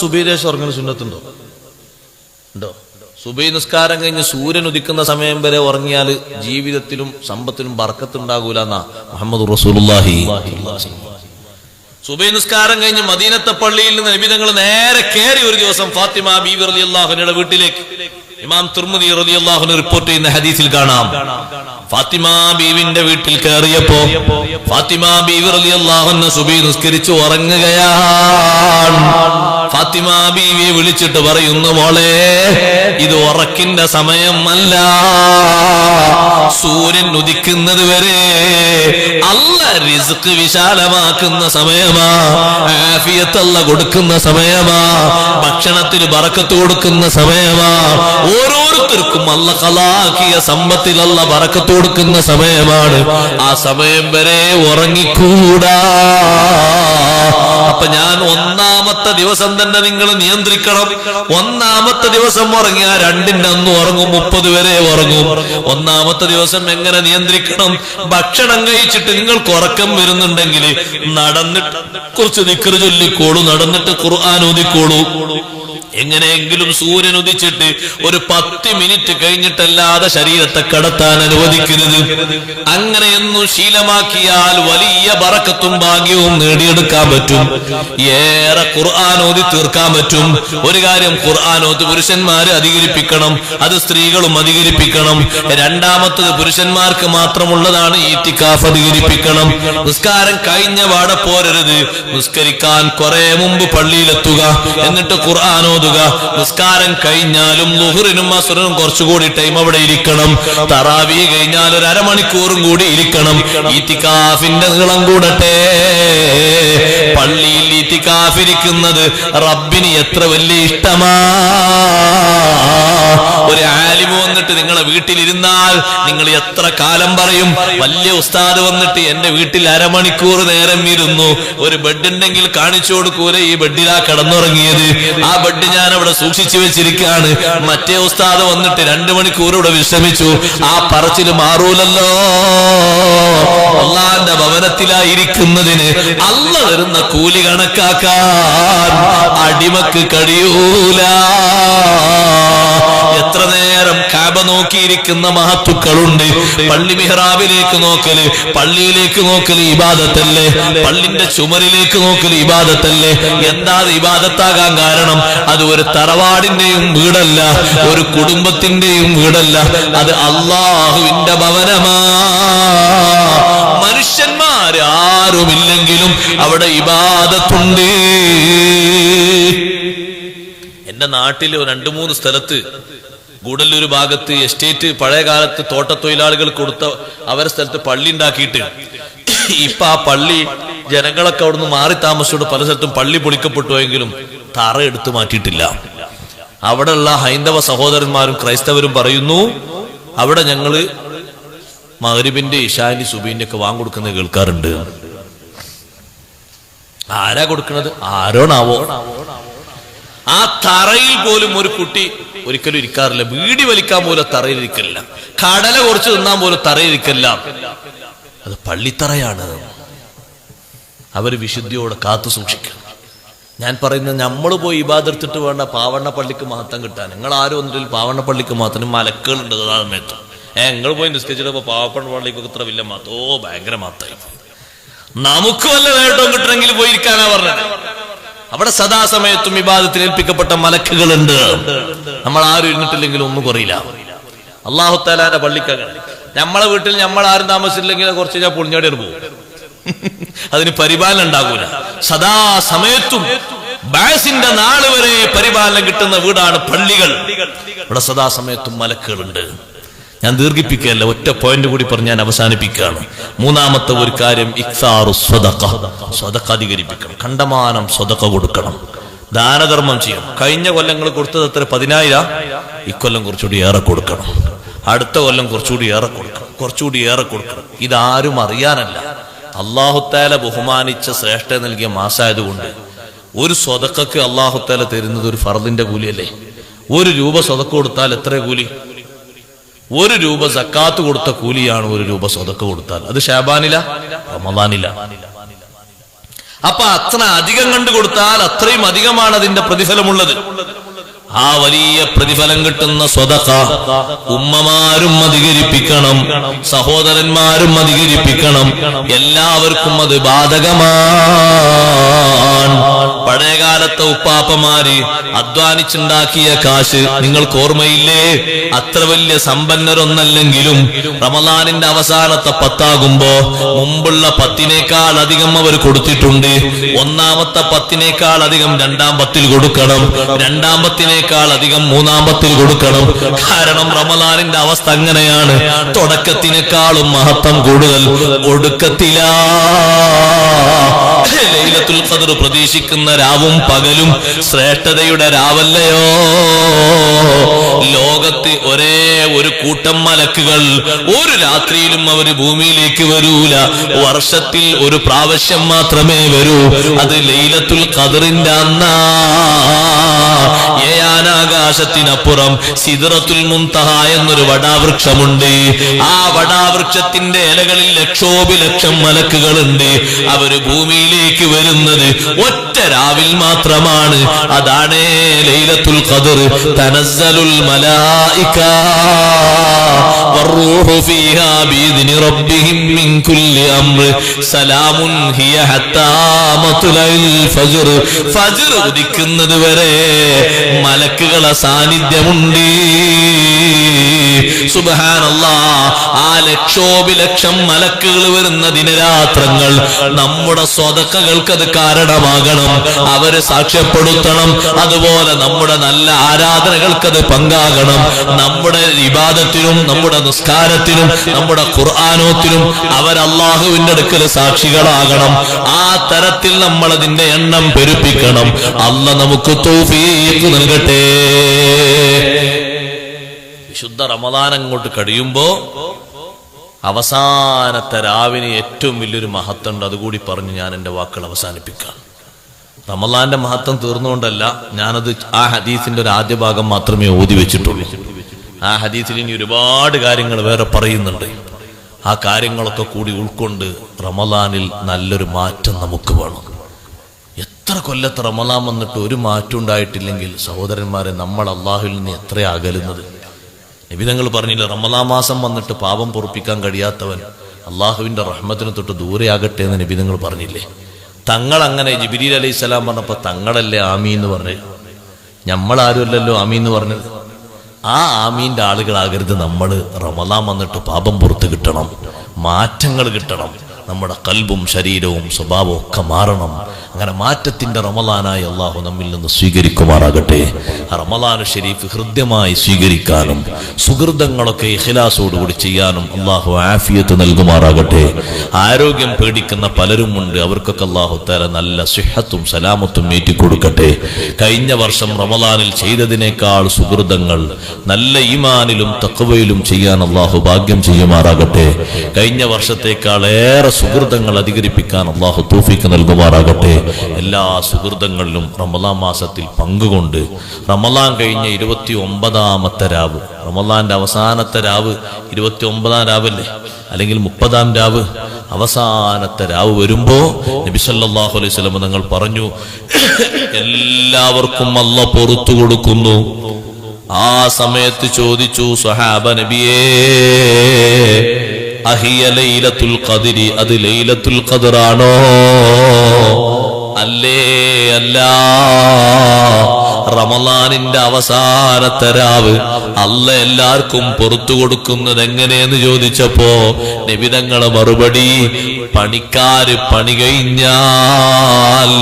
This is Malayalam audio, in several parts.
സുബൈദേശം ഉറങ്ങുന്ന സുന്നത്തുണ്ടോ? ഉണ്ടോ? സുബൈ നിസ്കാരം കഴിഞ്ഞ് സൂര്യൻ ഉദിക്കുന്ന സമയം വരെ ഉറങ്ങിയാൽ ജീവിതത്തിലും സമ്പത്തിലും ബർക്കത്തുണ്ടാകൂല മുഹമ്മദ് റസൂലുള്ളാഹി സുബൈ നിസ്കാരം കഴിഞ്ഞ് മദീനത്തെ പള്ളിയിൽ നിന്ന് നബിതങ്ങൾ നേരെ കയറി ഒരു ദിവസം ഫാത്തിമ ബീവി റലി അള്ളാഹുനയുടെ വീട്ടിലേക്ക്. ഇമാം തുർമുദി റലി അള്ളാഹുന റിപ്പോർട്ട് ചെയ്യുന്ന ഹദീസിൽ കാണാം. ഫാത്തിമ ബീവിന്റെ വീട്ടിൽ കയറിയപ്പോ ഫാത്തിമ ബീവി റലി അള്ളാഹുന സുബൈ നിസ്കരിച്ച് ഉറങ്ങുകയാണ്. ഫാത്തിമ ബീവിയെ വിളിച്ചിട്ട് പറയുന്നു മോളെ ഇത് ഉറക്കിന്റെ സമയമല്ല. സൂര്യൻ ഉദിക്കുന്നത് വരെ അല്ല റിസ്ക് വിശാലമാക്കുന്ന സമയമാ ആഫിയത്തല്ല കൊടുക്കുന്ന സമയമാ ഭക്ഷണത്തിന് ബറക്കത്ത് കൊടുക്കുന്ന സമയമാ ഓരോരുത്തർക്കും അല്ല കലാക്കിയ സമ്പത്തിലല്ല ബറക്കത്ത് കൊടുക്കുന്ന സമയമാണ്. ആ സമയം വരെ ഉറങ്ങിക്കൂടാ. അപ്പൊ ഞാൻ ഒന്നാമത്തെ ദിവസം തന്നെ നിങ്ങൾ നിയന്ത്രിക്കണം. ഒന്നാമത്തെ ദിവസം ഉറങ്ങിയാ രണ്ടിന്റെ അന്ന് ഉറങ്ങും മുപ്പത് വരെ ഉറങ്ങും. ഒന്നാമത്തെ ദിവസം എങ്ങനെ നിയന്ത്രിക്കണം? ഭക്ഷണം കഴിച്ചിട്ട് നിങ്ങൾ ഉറക്കം വരുന്നുണ്ടെങ്കിൽ നടന്നിട്ട് കുറച്ച് നിക്കറ് ചൊല്ലിക്കോളൂ നടന്നിട്ട് ഖുർആൻ ഓതിക്കോളൂ. എങ്ങനെയെങ്കിലും സൂര്യൻ ഉദിച്ചിട്ട് ഒരു പത്ത് മിനിറ്റ് കഴിഞ്ഞിട്ടല്ലാതെ ശരീരത്തെ കടത്താൻ അനുവദിക്കരുത്. അങ്ങനെയൊന്നും ശീലമാക്കിയാൽ വലിയ ബറക്കത്തും ഭാഗ്യവും നേടിയെടുക്കാൻ പറ്റും. ഏറെ ഖുർആൻ ഓതി തീർക്കാൻ പറ്റും. ഒരു കാര്യം ഖുർആൻ പുരുഷന്മാര് അധികരിപ്പിക്കണം അത് സ്ത്രീകളും അധികരിപ്പിക്കണം. രണ്ടാമത്തത് പുരുഷന്മാർക്ക് മാത്രമുള്ളതാണ് ഈ ഈത്തിക്കാഫ് അധികരിപ്പിക്കണം. നിസ്കാരം കഴിഞ്ഞ പാടെ പോരരുത്. നിസ്കരിക്കാൻ കുറെ മുമ്പ് പള്ളിയിലെത്തുക. എന്നിട്ട് ഖുർആൻ നിസ്കാരം കഴിഞ്ഞാലും ലുഹറിനും അസുറിനും കുറച്ചുകൂടി ടൈം അവിടെ ഇരിക്കണം. തറാവി കഴിഞ്ഞാൽ ഒരു അരമണിക്കൂറും കൂടി ഇരിക്കണം. ഈത്തിക്കാഫിന്റെ നീളം കൂടട്ടെ. പള്ളിയിൽ ഈത്തിക്കാഫിരിക്കുന്നത് റബ്ബിന് എത്ര വലിയ ഇഷ്ടമാ. ഒരു ആലിമ വന്നിട്ട് നിങ്ങളെ വീട്ടിലിരുന്നാൽ നിങ്ങൾ എത്ര കാലം പറയും? വലിയ ഉസ്താദ് വന്നിട്ട് എന്റെ വീട്ടിൽ അരമണിക്കൂർ നേരം ഇരുന്നു. ഒരു ബെഡ് ഉണ്ടെങ്കിൽ കാണിച്ചു കൊടുക്കൂലെ ഈ ബെഡിലാ കിടന്നുറങ്ങിയത്? ആ ബെഡ് ഞാൻ അവിടെ സൂക്ഷിച്ചു വെച്ചിരിക്കുകയാണ്. മറ്റേ ഉസ്താദ് വന്നിട്ട് രണ്ടു മണിക്കൂർ ഇവിടെ വിശ്രമിച്ചു. ആ പറച്ചിൽ മാറൂലല്ലോ. അള്ളാന്റെ ഭവനത്തിലായിരിക്കുന്നതിന് അല്ല വരുന്ന കൂലി കണക്കാക്കാൻ അടിമക്ക് കഴിയൂല. എത്ര നേരം കാബ നോക്കിയിരിക്കുന്ന മഹത്തുക്കളുണ്ട്. പള്ളി മിഹ്റാബിലേക്ക് നോക്കൽ പള്ളിയിലേക്ക് നോക്കൽ ഇബാദത്തല്ലേ? പള്ളിന്റെ ചുമരിലേക്ക് നോക്കൽ ഇബാദത്തല്ലേ? എന്താ ഇബാദത്താകാൻ കാരണം? അത് ഒരു തറവാടിന്റെയും വീടല്ല ഒരു കുടുംബത്തിന്റെയും വീടല്ല. അത് അള്ളാഹുവിന്റെ ഭവനമാ. മനുഷ്യന്മാരാരുമില്ലെങ്കിലും അവിടെ ഇബാദത്തുണ്ട്. എന്റെ നാട്ടിൽ രണ്ടു മൂന്ന് സ്ഥലത്ത് ഗൂഡല്ലൂർ ഭാഗത്ത് എസ്റ്റേറ്റ് പഴയ കാലത്ത് തോട്ടത്തൊഴിലാളികൾ കൊടുത്ത അവരെ സ്ഥലത്ത് പള്ളി ഉണ്ടാക്കിയിട്ട് ഇപ്പൊ ആ പള്ളി ജനങ്ങളൊക്കെ അവിടുന്ന് മാറി താമസിച്ചോട് പല സ്ഥലത്തും പള്ളി പൊളിക്കപ്പെട്ടുവെങ്കിലും തറ എടുത്തു മാറ്റിയിട്ടില്ല. അവിടെയുള്ള ഹൈന്ദവ സഹോദരന്മാരും ക്രൈസ്തവരും പറയുന്നു അവിടെ ഞങ്ങൾ മഹരിബിന്റെ ഇഷാനി സുബീന്റെ ഒക്കെ വാങ്ങിക്കൊടുക്കുന്നത് കേൾക്കാറുണ്ട്. ആരാ കൊടുക്കുന്നത് ആരോണാവോ? ആ തറയിൽ പോലും ഒരു കുട്ടി ഒരിക്കലും ഇരിക്കാറില്ല. വീടി വലിക്കാൻ പോലും തറയിൽ ഇരിക്കില്ല കടല കുറച്ച് തിന്നാൻ പോലും തറയിൽ ഇരിക്കില്ല അത് പള്ളിത്തറയാണ്. അവർ വിശുദ്ധിയോടെ കാത്തു സൂക്ഷിക്കണം. ഞാൻ പറയുന്നത് നമ്മൾ പോയി ഇബാദെടുത്തിട്ട് വേണ്ട പാവണ്ണ പള്ളിക്ക് മഹത്വം കിട്ടാൻ. നിങ്ങൾ ആരും ഒന്നില്ല പാവണ്ണ പള്ളിക്ക് മാത്രം മലക്കുകളുണ്ട് സമയത്ത് ഏ നിങ്ങൾ പോയി നിസ്കരിച്ചിട്ടപ്പോ പാവപ്പണ്ണ പള്ളിക്കൊക്കെ ഇത്ര വലിയ മാത്തം ഓ ഭയങ്കര മാത്രം നമുക്ക് വല്ല നേട്ടവും കിട്ടണമെങ്കിൽ പോയി ഇരിക്കാനാ പറഞ്ഞത്. അവിടെ സദാസമയത്തും വിവാദത്തിൽ ഏൽപ്പിക്കപ്പെട്ട മലക്കുകളുണ്ട്. നമ്മൾ ആരും ഇരുന്നിട്ടില്ലെങ്കിലും ഒന്നും കുറയില്ല. അള്ളാഹു താലാന്റെ പള്ളിക്കകത്ത് നമ്മളെ വീട്ടിൽ നമ്മൾ ആരും താമസിച്ചില്ലെങ്കിൽ കുറച്ച് കഴിഞ്ഞാൽ പൊളിഞ്ഞാടി പോകും. അതിന് പരിപാലനം ഉണ്ടാകൂല. സദാ സമയത്തും ബാസിന്റെ നാൾ വരെ പരിപാലനം കിട്ടുന്ന വീടാണ് പള്ളികൾ. ഇവിടെ സദാസമയത്തും മലക്കുകളുണ്ട്. ഞാൻ ദീർഘിപ്പിക്കുകയല്ല ഒറ്റ പോയിന്റ് കൂടി പറഞ്ഞ് ഞാൻ അവസാനിപ്പിക്കുകയാണ്. മൂന്നാമത്തെ ഒരു കാര്യം ഇക്സാറു സ്വതക്ക സ്വതക്ക കണ്ടമാനം സ്വതക്ക കൊടുക്കണം. ദാനധർമ്മം ചെയ്യണം. കഴിഞ്ഞ കൊല്ലങ്ങൾ കൊടുത്തത് എത്ര? പതിനായിരം? ഇക്കൊല്ലം കുറച്ചുകൂടി ഏറെ കൊടുക്കണം. അടുത്ത കൊല്ലം കുറച്ചുകൂടി ഏറെ കൊടുക്കണം. കുറച്ചുകൂടി ഏറെ കൊടുക്കണം. ഇതാരും അറിയാനല്ല. അള്ളാഹുത്താല ബഹുമാനിച്ച ശ്രേഷ്ഠ നൽകിയ മാസായതുകൊണ്ട് ഒരു സ്വതക്കക്ക് അള്ളാഹുത്താല തരുന്നത് ഒരു ഫറദിന്റെ കൂലിയല്ലേ? ഒരു രൂപ സ്വതക്ക് കൊടുത്താൽ എത്ര കൂലി? ഒരു രൂപ സക്കാത്ത് കൊടുത്ത കൂലിയാണ് ഒരു രൂപ സ്വതക്ക് കൊടുത്താൽ. അത് ഷാബാനില? റമദാനില? അപ്പൊ അത്ര അധികം കണ്ടു കൊടുത്താൽ അത്രയും അധികമാണ് അതിന്റെ പ്രതിഫലമുള്ളത്. ആ വലിയ പ്രതിഫലം കിട്ടുന്ന സ്വതക്ക ഉമ്മമാരും അധികരിപ്പിക്കണം സഹോദരന്മാരും അധികരിപ്പിക്കണം എല്ലാവർക്കും അത് ബാധകമാണ് പഴയകാലത്തെ ഉപ്പാപ്പമാര് അധ്വാനിച്ചുണ്ടാക്കിയ കാശ് നിങ്ങൾക്ക് ഓർമ്മയില്ലേ അത്ര വലിയ സമ്പന്നരൊന്നല്ലെങ്കിലും റമദാനിന്റെ അവസാനത്തെ പത്താകുമ്പോ മുമ്പുള്ള പത്തിനേക്കാൾ അധികം അവർ കൊടുത്തിട്ടുണ്ട്. ഒന്നാമത്തെ പത്തിനേക്കാൾ അധികം രണ്ടാം പത്തിൽ കൊടുക്കണം. രണ്ടാം പത്തിനേക്കാൾ അധികം മൂന്നാം പത്തിൽ കൊടുക്കണം. കാരണം റമദാനിന്റെ അവസ്ഥ അങ്ങനെയാണ്. തുടക്കത്തിനേക്കാളും മഹത്വം കൂടുതൽ. ഒടുക്കത്തിലാ. ലൈലത്തുൽ ഖദർ രാവും പകലും ശ്രേഷ്ഠതയുടെ രാവല്ലയോ? ലോകത്ത് ഒരേ ഒരു കൂട്ടം മലക്കുകൾ. ഒരു രാത്രിയിലും അവർ ഭൂമിയിലേക്ക് വരൂല. വർഷത്തിൽ ഒരു പ്രാവശ്യം മാത്രമേ വരൂ. അത് ലൈലത്തുൽ കതിറിന്റെ അന്നാ. ഏയാനാകാശത്തിനപ്പുറം സിദറത്തുൽ മുൻതഹ എന്നൊരു വടാവൃക്ഷമുണ്ട്. ആ വടാവൃക്ഷത്തിന്റെ ഇലകളിൽ ലക്ഷോപിലക്ഷം മലക്കുകളുണ്ട്. അവർ ഭൂമിയിലേക്ക് വരുന്നത് ഒറ്റ രാവിൽ മാത്രമാണ്. അതാണ് ലൈലത്തുൽ ഖദർ തനസ്സലുൽ മലായിക والروح فيها بإذن ربهم من كل أمر سلام هي حتى مطلع الفجر ഫജർ ഉദിക്കുന്നത് വരെ മലക്കുകളെ സാന്നിധ്യമുണ്ട് സുബഹാനല്ലാ ആ ലക്ഷോപിലക്ഷം മലക്കുകൾ വരുന്ന ദിനരാത്രങ്ങൾ നമ്മുടെ സ്വതക്കകൾക്ക് അത് കാരണമാകണം അവര് സാക്ഷ്യപ്പെടുത്തണം അതുപോലെ നമ്മുടെ നല്ല ആരാധനകൾക്ക് അത് പങ്കാകണം. നമ്മുടെ വിവാദത്തിനും നമ്മുടെ നിസ്കാരത്തിനും നമ്മുടെ ഖുർആാനോത്തിനും അവർ അള്ളാഹുവിന്റെ അടുക്കൽ സാക്ഷികളാകണം. ആ തരത്തിൽ നമ്മൾ അതിന്റെ എണ്ണം പെരുപ്പിക്കണം. അല്ല നമുക്ക് തോഫീക്ക് നൽകട്ടെ. വിശുദ്ധ റമദാൻ അങ്ങോട്ട് കഴിയുമ്പോ അവസാനത്തെ രാവിന് ഏറ്റവും വലിയൊരു മഹത്വമുണ്ട്. അതുകൂടി പറഞ്ഞ് ഞാൻ എന്റെ വാക്കുകൾ അവസാനിപ്പിക്കാം. റമദാന്റെ മഹത്വം തീർന്നുകൊണ്ടല്ല ഞാനത് ആ ഹദീസിന്റെ ഒരു ആദ്യ ഭാഗം മാത്രമേ ഓതി വെച്ചിട്ടുള്ളൂ. ആ ഹദീസിൽ ഇനി ഒരുപാട് കാര്യങ്ങൾ വേറെ പറയുന്നുണ്ട്. ആ കാര്യങ്ങളൊക്കെ കൂടി ഉൾക്കൊണ്ട് റമലാനിൽ നല്ലൊരു മാറ്റം നമുക്ക് വേണം. എത്ര കൊല്ലത്ത് റമലാൻ വന്നിട്ട് ഒരു മാറ്റം ഉണ്ടായിട്ടില്ലെങ്കിൽ സഹോദരന്മാരെ നമ്മൾ അള്ളാഹുവിൽ നിന്ന് എത്ര അകലുന്നത്? നിബിതങ്ങൾ പറഞ്ഞില്ല റമലാ മാസം വന്നിട്ട് പാപം പൊറപ്പിക്കാൻ കഴിയാത്തവൻ അള്ളാഹുവിന്റെ റഹ്മത്തിന് തൊട്ട് ദൂരെയാകട്ടെ എന്ന് നിബിതങ്ങൾ പറഞ്ഞില്ലേ? തങ്ങൾ അങ്ങനെ ജിബിരി അലൈഹി സ്വലാം പറഞ്ഞപ്പോ തങ്ങളല്ലേ ആമി എന്ന് പറഞ്ഞു. ഞമ്മളാരുമല്ലല്ലോ ആമി എന്ന് പറഞ്ഞത്. ആ ആമീന്റെ ആളുകളാകരുത് നമ്മൾ റമദാൻ വന്നിട്ട് പാപം പുറത്ത് കിട്ടണം. മാറ്റങ്ങൾ കിട്ടണം. നമ്മുടെ കൽബും ശരീരവും സ്വഭാവവും ഒക്കെ മാറണം. അങ്ങനെ മാറ്റത്തിന്റെ റമലാനായി അള്ളാഹു നമ്മിൽ നിന്ന് സ്വീകരിക്കുമാറാകട്ടെ. ആ റമലാൻ ഷെരീഫ് ഹൃദ്യമായി സ്വീകരിക്കാനും സുഹൃതങ്ങളൊക്കെ ഇഖിലാസോടുകൂടി ചെയ്യാനും അള്ളാഹു ആഫിയത്ത് നൽകുമാറാകട്ടെ. ആരോഗ്യം പേടിക്കുന്ന പലരുമുണ്ട് അവർക്കൊക്കെ അള്ളാഹു തല നല്ല സിഹത്തും സലാമത്തും ഏറ്റിക്കൊടുക്കട്ടെ. കഴിഞ്ഞ വർഷം റമലാനിൽ ചെയ്തതിനേക്കാൾ സുഹൃതങ്ങൾ നല്ല ഈമാനിലും തക്കവയിലും ചെയ്യാൻ അള്ളാഹു ഭാഗ്യം ചെയ്യുമാറാകട്ടെ. കഴിഞ്ഞ വർഷത്തേക്കാൾ ഏറെ സുഹൃതങ്ങൾ അധികരിപ്പിക്കാൻ അള്ളാഹു തൂഫിക്ക് നൽകുമാറാകട്ടെ. എല്ലാ സുഹൃതങ്ങളിലും റമദാൻ മാസത്തിൽ പങ്കുകൊണ്ട് റമദാൻ കഴിഞ്ഞ ഇരുപത്തി ഒമ്പതാമത്തെ രാവ്. റമദാന്റെ അവസാനത്തെ രാവ് ഇരുപത്തി ഒമ്പതാം രാവല്ലേ? അല്ലെങ്കിൽ മുപ്പതാം രാവ്? അവസാനത്തെ രാവ് വരുമ്പോ നബിസല്ലാഹു അലൈഹി സ്വലം നിങ്ങൾ പറഞ്ഞു എല്ലാവർക്കും അല്ല പൊറത്തു കൊടുക്കുന്നു. ആ സമയത്ത് ചോദിച്ചു സഹാബ നബിയേ അഹിയ ലൈലത്തുൽ അത് ലൈലത്തുൽ ഖദറാണോ? അല്ലേ അല്ല. റമലാനിന്റെ അവസാനത്തെ രാവ് അല്ല എല്ലാവർക്കും പുറത്തു കൊടുക്കുന്നത് എങ്ങനെയെന്ന് ചോദിച്ചപ്പോ നിബിതങ്ങളെ മറുപടി പണിക്കാര് പണി കഴിഞ്ഞാൽ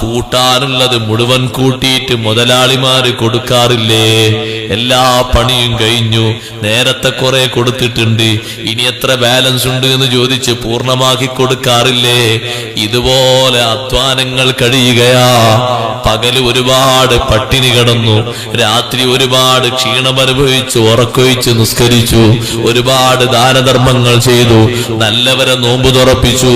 കൂട്ടാനുള്ളത് മുഴുവൻ കൂട്ടിയിട്ട് മുതലാളിമാര് കൊടുക്കാറില്ലേ? എല്ലാ പണിയും കഴിഞ്ഞു. നേരത്തെ കുറെ കൊടുത്തിട്ടുണ്ട്. ഇനി എത്ര ബാലൻസ് ഉണ്ട് എന്ന് ചോദിച്ച് പൂർണമാക്കി കൊടുക്കാറില്ലേ? ഇതുപോലെ അധ്വാനങ്ങൾ കഴിയുകയാ. പകൽ ഒരുപാട് പട്ടിണി കിടന്നു. രാത്രി ഒരുപാട് ക്ഷീണമനുഭവിച്ചു ഉറക്കൊഴിച്ച് നിസ്കരിച്ചു. ഒരുപാട് ദാനധർമ്മങ്ങൾ ചെയ്തു. നല്ലവരെ നോമ്പ് തുറപ്പിച്ചു.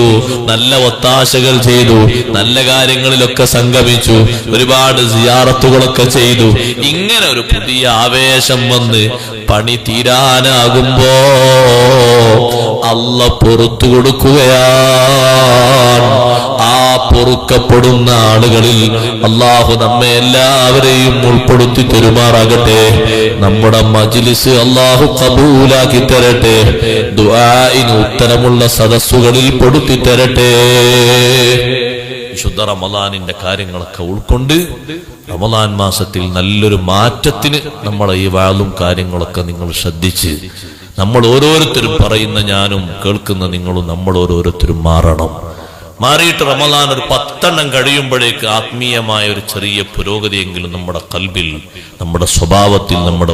നല്ല ഒത്താശകൾ ചെയ്തു. നല്ല കാര്യങ്ങളിലൊക്കെ സംഗമിച്ചു ഒരുപാട് സിയാറത്തുകളൊക്കെ ചെയ്തു. ഇങ്ങനെ ഒരു പുതിയ ആവേശം വന്ന് പണി തീരാനാകുമ്പോ അല്ല പുറത്തു കൊടുക്കുകയാണ്. ആ പൊറുക്കപ്പെടുന്ന ആളുകളിൽ അള്ളാഹു നമ്മെ എല്ലാവരെയും ഉൾപ്പെടുത്തി തെരുമാറാകട്ടെ. നമ്മുടെ മജിലിസ് അള്ളാഹു കബൂലാക്കി തരട്ടെ. ദുആഇന് ഉത്തരമുള്ള സദസ്സുകളിൽ പെടുത്തി തരട്ടെ. വിശുദ്ധ റമലാനിന്റെ കാര്യങ്ങളൊക്കെ ഉൾക്കൊണ്ട് റമലാൻ മാസത്തിൽ നല്ലൊരു മാറ്റത്തിന് നമ്മൾ ഈ വാളും കാര്യങ്ങളൊക്കെ നിങ്ങൾ ശ്രദ്ധിച്ച് നമ്മൾ ഓരോരുത്തരും പറയുന്ന ഞാനും കേൾക്കുന്ന നിങ്ങളും നമ്മൾ ഓരോരുത്തരും മാറണം. മാറിയിട്ട് റമലാൻ ഒരു പത്തെണ്ണം കഴിയുമ്പോഴേക്ക് ആത്മീയമായ ഒരു ചെറിയ പുരോഗതിയെങ്കിലും നമ്മുടെ കൽബിൽ നമ്മുടെ സ്വഭാവത്തിൽ നമ്മുടെ